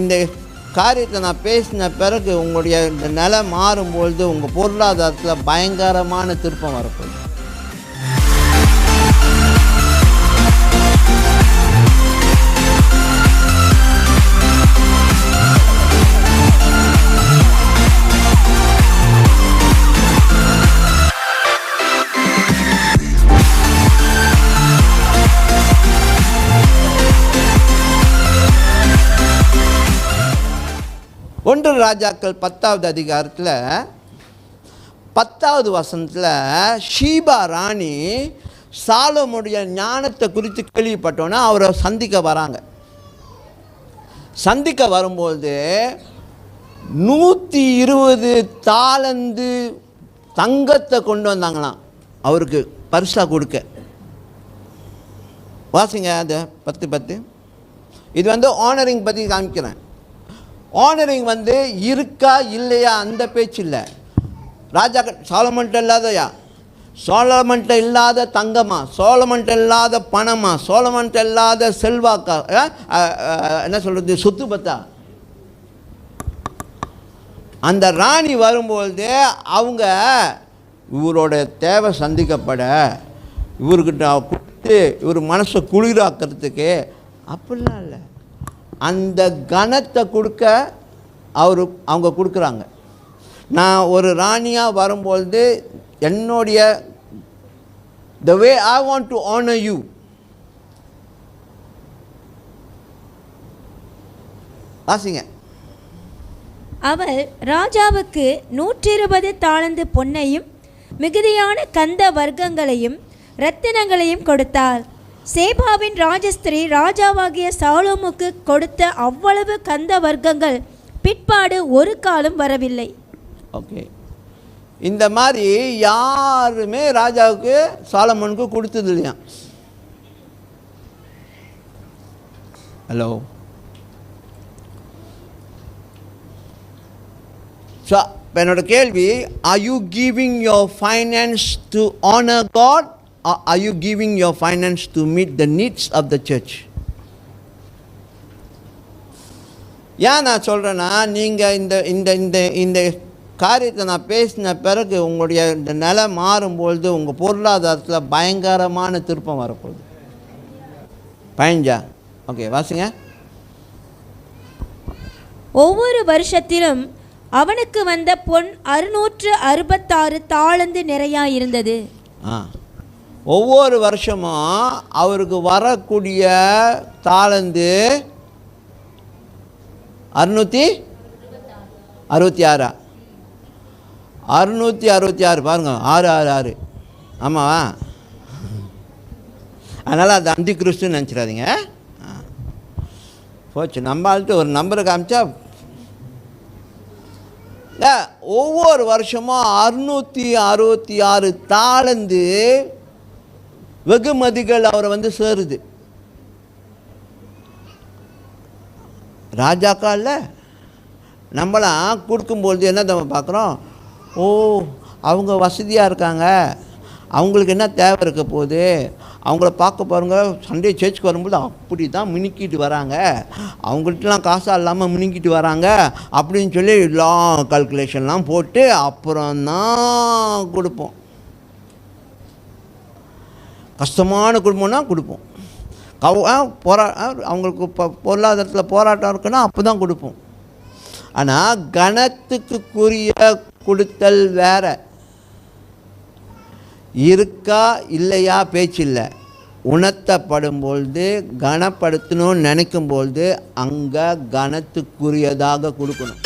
இந்த காரியத்தை நான் பேசின பிறகு உங்களுடைய இந்த நிலை மாறும்பொழுது உங்கள் பொருளாதாரத்தில் பயங்கரமான திருப்பம் வரப்போகுது. ஒன்று ராஜாக்கள் பத்தாவது அதிகாரத்தில் பத்தாவது வசனத்தில் ஷீபா ராணி சாலமுடைய ஞானத்தை குறித்து கேள்விப்பட்டோன்னா அவரை சந்திக்க வராங்க. சந்திக்க வரும்போது நூற்றி இருபது தாளந்து தங்கத்தை கொண்டு வந்தாங்களாம். அவருக்கு பரிசாக கொடுக்க. வாசிங்க அது பத்து பத்து. இது வந்து ஆனரிங் பற்றி காமிக்கிறேன். ஆனரிங் வந்து இருக்கா இல்லையா அந்த பேச்சு இல்லை ராஜா சோழமன்ட்ட இல்லாதயா? சோழமன்ட்ட இல்லாத தங்கமா? சோழமன்ட்ட இல்லாத பணமா? சோழமன்ட்ட இல்லாத செல்வாக்கா? என்ன சொல்கிறது சொத்து பத்தா? அந்த ராணி வரும்பொழுது அவங்க இவரோட தேவை சந்திக்கப்பட இவர்கிட்ட கொடுத்து இவர் மனசை குளிராக்கிறதுக்கு அப்படிலாம் இல்லை. அந்த கணத்தை கொடுக்க அவர் அவங்க கொடுக்குறாங்க. நான் ஒரு ராணியாக வரும்பொழுது என்னுடைய the way I want to honour you வாசிங்க. அவர் ராஜாவுக்கு நூற்றிருபது தாளந்து பொன்னையும் மிகுதியான கந்த வர்க்கங்களையும் ரத்தினங்களையும் கொடுத்தார் சேபாவின் ராஜஸ்திரி ராஜாவாகிய சாலோமுக்கு கொடுத்த அவ்வளவு கந்த வர்க்கங்கள் பிற்பாடு ஒரு காலம் வரவில்லை. ஓகே இந்த மாதிரி யாருமே ராஜாவுக்கு சாலமனுக்கு கொடுத்தது இல்லையா? ஹலோ ஸோ என்னோட கேள்வி are you giving your finance to honour God are you giving your finance to meet the needs of the church? ஏன் நான் சொல்கிறேன்னா நீங்கள் இந்த இந்த இந்த இந்த காரியத்தை நான் பேசின பிறகு உங்களுடைய இந்த நிலை மாறும்பொழுது உங்கள் பொருளாதாரத்தில் பயங்கரமான திருப்பம் வரப்போகுது. பயஞ்சா? ஓகே வாசிங்க. ஒவ்வொரு வருஷத்திலும் அவனுக்கு வந்த பொன் அறுநூற்று அறுபத்தாறு தாளந்து நிறையாயிருந்தது ஆ. ஒவ்வொரு வருஷமும் அவருக்கு வரக்கூடிய தாளந்து அறுநூற்றி அறுபத்தி ஆறா? அறுநூற்றி அறுபத்தி ஆறு பாருங்கள் ஆறு ஆறு ஆறு. ஆமாவா? அதனால் அது அந்தி கிறிஸ்துன்னு நினச்சிடாதீங்க போச்சு நம்ம ஆள்கிட்ட ஒரு நம்பரை காமிச்சா இல்லை ஒவ்வொரு வருஷமும் அறுநூற்றி அறுபத்தி ஆறு தாளந்து வெகுமதிகள் அவரை வந்து சேருது. ராஜாக்கா இல்லை? நம்மளாம் கொடுக்கும்பொழுது என்ன நம்ம பார்க்குறோம்? ஓ அவங்க வசதியாக இருக்காங்க. அவங்களுக்கு என்ன தேவை இருக்க போகுது? அவங்கள பார்க்க பாருங்க சண்டே சேர்ச்சுக்கு வரும்போது அப்படி தான் மினுக்கிட்டு வராங்க. அவங்கள்ட்டலாம் காசாக இல்லாமல் மினுக்கிட்டு வராங்க அப்படின்னு சொல்லி எல்லாம் கால்குலேஷன்லாம் போட்டு அப்புறம் தான் கொடுப்போம். கஷ்டமான குடும்பம்னா கொடுப்போம். கவ ஆ, போரா ஆ, அவங்களுக்கு இப்போ பொருளாதாரத்தில் போராட்டம் இருக்குன்னா அப்போ தான் கொடுப்போம். ஆனால் கணத்துக்குரிய கொடுத்தல் வேற. இருக்கா இல்லையா பேச்சில்லை. உணர்த்தப்படும் பொழுது கனப்படுத்தணும்னு நினைக்கும் பொழுது அங்கே கனத்துக்குரியதாக கொடுக்கணும்.